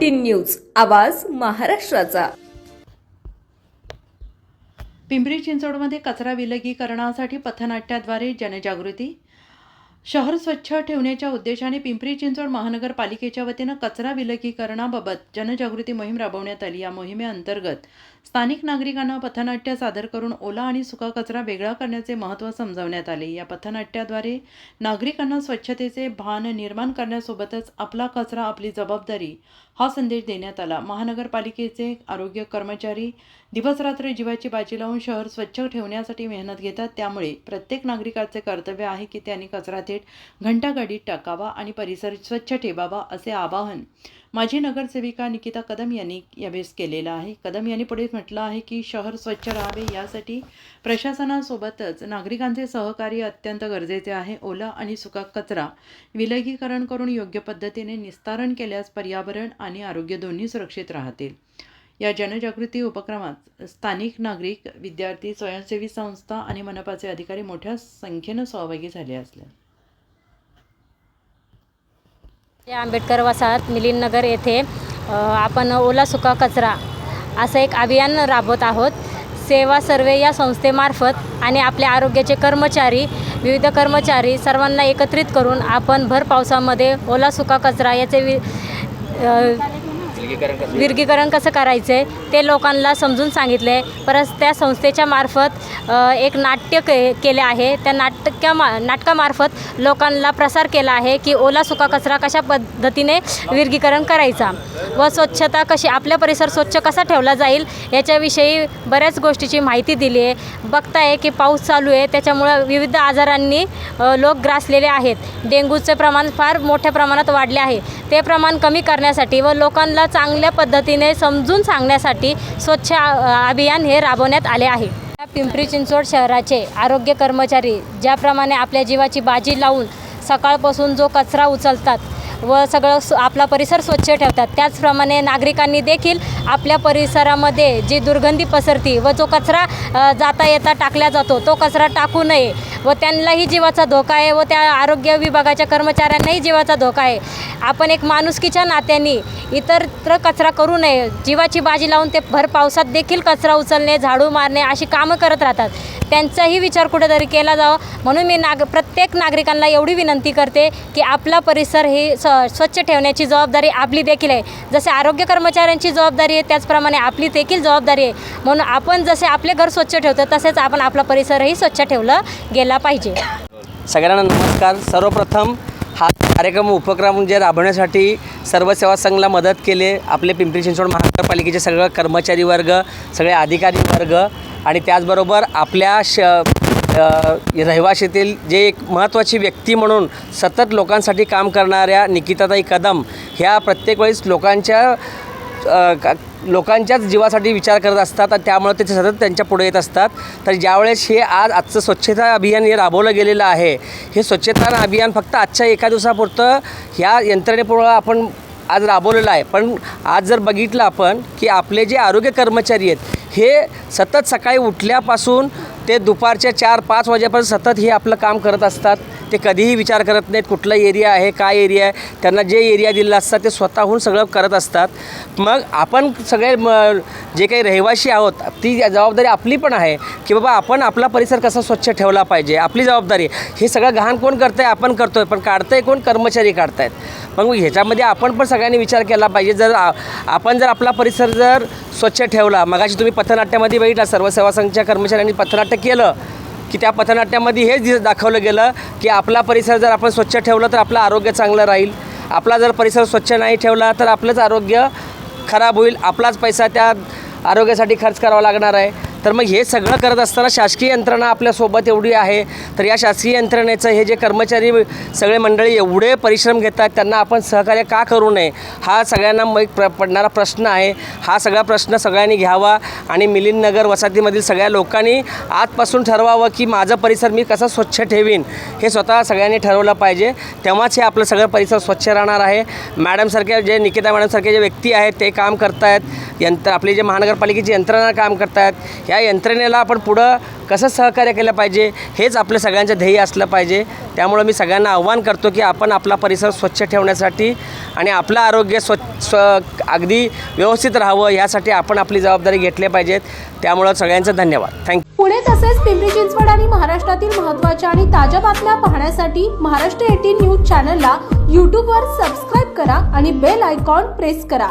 News आवाज महाराष्ट्राचा. पिंपरी चिंचवडमध्ये कचरा विलगीकरणासाठी पथनाट्याद्वारे जनजागृती शहर स्वच्छ ठेवण्याच्या उद्देशाने पिंपरी चिंचवड महानगरपालिकेच्या वतीनं कचरा विलगीकरणाबाबत जनजागृती मोहीम राबवण्यात आली. या मोहिमेअंतर्गत स्थानिक नागरिकांना पथनाट्य सादर करून ओला आणि सुका कचरा वेगळा करण्याचे महत्त्व समजावण्यात आले. या पथनाट्याद्वारे नागरिकांना स्वच्छतेचे भान निर्माण करण्यासोबतच आपला कचरा आपली जबाबदारी हा संदेश देण्यात आला. महानगरपालिकेचे आरोग्य कर्मचारी दिवसरात्र जीवाची बाजी लावून शहर स्वच्छ ठेवण्यासाठी मेहनत घेतात. त्यामुळे प्रत्येक नागरिकाचे कर्तव्य आहे की त्यांनी कचरा थेट घंटागाडीत टाकावा आणि परिसर स्वच्छ ठेवावा असे आवाहन माजी नगरसेविका निकिता कदम यांनी यावेळेस केलेलं आहे. कदम यांनी पुढे म्हटलं आहे की शहर स्वच्छ राहावे यासाठी प्रशासनासोबतच नागरिकांचे सहकार्य अत्यंत गरजेचे आहे. ओला आणि सुका कचरा विलगीकरण करून योग्य पद्धतीने निस्तारण केल्यास पर्यावरण आणि आरोग्य दोन्ही सुरक्षित राहतील. या जनजागृती उपक्रमात स्थानिक नागरिक विद्यार्थी स्वयंसेवी संस्था आणि मनपाचे अधिकारी मोठ्या संख्येनं सहभागी झाले असले. या आंबेडकर वसाहत मिलिंदनगर येथे आपण ओला सुका कचरा असं एक अभियान राबवत आहोत. सेवा सर्वे या संस्थेमार्फत आणि आपल्या आरोग्याचे कर्मचारी विविध कर्मचारी सर्वांना एकत्रित करून आपण भर पावसामध्ये ओला सुका कचरा याचे वि विलगीकरण कसं करायचं आहे ते लोकांना समजून सांगितले परत त्या संस्थेच्या मार्फत एक नाट्य के केले आहे. त्या नाटक्या मा नाटकामार्फत लोकांना प्रसार केला आहे की ओला सुका कचरा कशा पद्धतीने विलगीकरण करायचा? व स्वच्छता कशी आपला परिसर स्वच्छ कसा ठेवला जाईल? याच्याविषयी बऱ्याच गोष्टीची माहिती दिली आहे. बघताय की पाऊस चालू आहे त्याच्यामुळं विविध आजारांनी लोक ग्रासलेले आहेत. डेंग्यूचे प्रमाण फार मोठ्या प्रमाणात वाढले आहे. ते प्रमाण कमी करण्यासाठी व लोकांना चा चांगल्या पद्धतीने समजून सांगण्यासाठी स्वच्छ अभियान हे राबवण्यात आले आहे. या पिंपरी चिंचवड शहराचे आरोग्य कर्मचारी ज्याप्रमाणे आपल्या जीवाची बाजी लावून सकाळपासून जो कचरा उचलतात व सगळं आपला परिसर स्वच्छ ठेवतात. त्याचप्रमाणे नागरिकांनी देखील आपल्या परिसरामध्ये जी दुर्गंधी पसरती व जो कचरा जाता येता टाकला जातो तो कचरा टाकू नये व त्यांनाही जीवाचा धोका आहे व त्या आरोग्य विभागाच्या कर्मचाऱ्यांनाही जीवाचा धोका आहे. आपण एक माणुसकीच्या नात्याने इतरत्र कचरा करू नये. जीवाची बाजी लावून ते भर पावसात देखील कचरा उचलणे झाडू मारणे अशी कामं करत राहतात. त्यांचाही विचार कुठेतरी केला जावा. म्हणून मी नाग प्रत्येक नागरिकांना एवढी विनंती करते की आपला परिसर हे स स्वच्छ ठेवण्याची जबाबदारी आपली देखील आहे. जसे आरोग्य कर्मचाऱ्यांची जबाबदारी आहे त्याचप्रमाणे आपली देखील जबाबदारी आहे. म्हणून आपण जसे आपले घर स्वच्छ ठेवतो तसेच आपण आपला परिसरही स्वच्छ ठेवलं गेला पाहिजे. सगळ्यांना नमस्कार. सर्वप्रथम हा कार्यक्रम उपक्रम जे राबवण्यासाठी सर्व सेवा संघला मदत केले. आपले पिंपरी चिंचवड महानगरपालिकेचे सगळं कर्मचारी वर्ग सगळे अधिकारी वर्ग आणि त्याचबरोबर आपल्या श रहिवाशीतील जे एक महत्त्वाची व्यक्ती म्हणून सतत लोकांसाठी काम करणाऱ्या निकिताताई कदम ह्या प्रत्येक वेळेस लोकांच्या का- लोकांच्याच जीवासाठी विचार करत असतात आणि त्यामुळे ते सतत त्यांच्या पुढे येत असतात. तर ज्यावेळेस हे आज आजचं स्वच्छता अभियान हे राबवलं गेलेलं आहे हे स्वच्छता अभियान फक्त आजच्या एका दिवसापुरतं ह्या यंत्रणेपुढं आपण आज राबवलेलं आहे. पण आज जर बघितलं आपण की आपले जे आरोग्य कर्मचारी आहेत हे सतत सकाळी उठल्यापासून ते दुपारच्या चार पाच वाजेपर्यंत सतत हे आपलं काम करत असतात. ते कधीही विचार करत नाहीत कुठला एरिया आहे काय एरिया आहे. त्यांना जे एरिया दिलेला असतात ते स्वतःहून सगळं करत असतात. मग आपण सगळे म जे काही रहिवाशी आहोत ती जबाबदारी आपली पण आहे की बाबा आपण आपला परिसर कसा स्वच्छ ठेवला पाहिजे आपली जबाबदारी. हे सगळं घाण कोण करतं आहे आपण करतो आहे पण काढतं आहे कोण? कर्मचारी काढतायत. मग ह्याच्यामध्ये आपण पण सगळ्यांनी विचार केला पाहिजे. जर आपण जर आपला परिसर जर स्वच्छ ठेवला मगाशी तुम्ही पथनाट्यामध्ये बघितला सर्व सेवा संघच्या कर्मचाऱ्यांनी पथनाट्य केलं की त्या पथनाट्यामध्ये हेच दिस दाखवलं गेलं की आपला परिसर जर आपण स्वच्छ ठेवलं तर आपलं आरोग्य चांगलं राहील. आपला जर परिसर स्वच्छ नाही ठेवला तर आपलंच आरोग्य खराब होईल. आपलाच पैसा त्या आरोग्यासाठी खर्च करावा लागणार आहे. तर मग हे सगळं करत असताना शासकीय यंत्रणा आपल्यासोबत एवढी आहे. तर या शासकीय यंत्रणेचं हे जे कर्मचारी सगळे मंडळी एवढे परिश्रम घेतात त्यांना आपण सहकार्य का करू नये? हा सगळ्यांना मग प्र पडणारा प्रश्न आहे. हा सगळा प्रश्न सगळ्यांनी घ्यावा आणि मिलिंदनगर वसाहतीमधील सगळ्या लोकांनी आजपासून ठरवावं की माझं परिसर मी कसं स्वच्छ ठेवीन? हे स्वतः सगळ्यांनी ठरवलं पाहिजे. तेव्हाच हे आपलं सगळं परिसर स्वच्छ राहणार आहे. मॅडमसारख्या जे निकिता मॅडमसारखे जे व्यक्ती आहेत ते काम करतायत. यंत्र आपले जे महानगरपालिकेची यंत्रणा काम करतात ह्या यंत्रणेला आपण पुढं कसं सहकार्य केलं पाहिजे हेच आपलं सगळ्यांचं ध्येय असलं पाहिजे. त्यामुळं मी सगळ्यांना आव्हान करतो की आपण आपला परिसर स्वच्छ ठेवण्यासाठी आणि आपलं आरोग्य स्वच्छ स्व अगदी व्यवस्थित राहावं यासाठी आपण आपली जबाबदारी घेतली पाहिजेत. त्यामुळं सगळ्यांचं धन्यवाद. थँक्यू पुणे तसेच पिंपरी चिंचवड आणि महाराष्ट्रातील महत्त्वाच्या आणि ताज्या बातम्या पाहण्यासाठी महाराष्ट्र एटीन न्यूज चॅनलला यूट्यूबवर सबस्क्राईब करा आणि बेल आयकॉन प्रेस करा.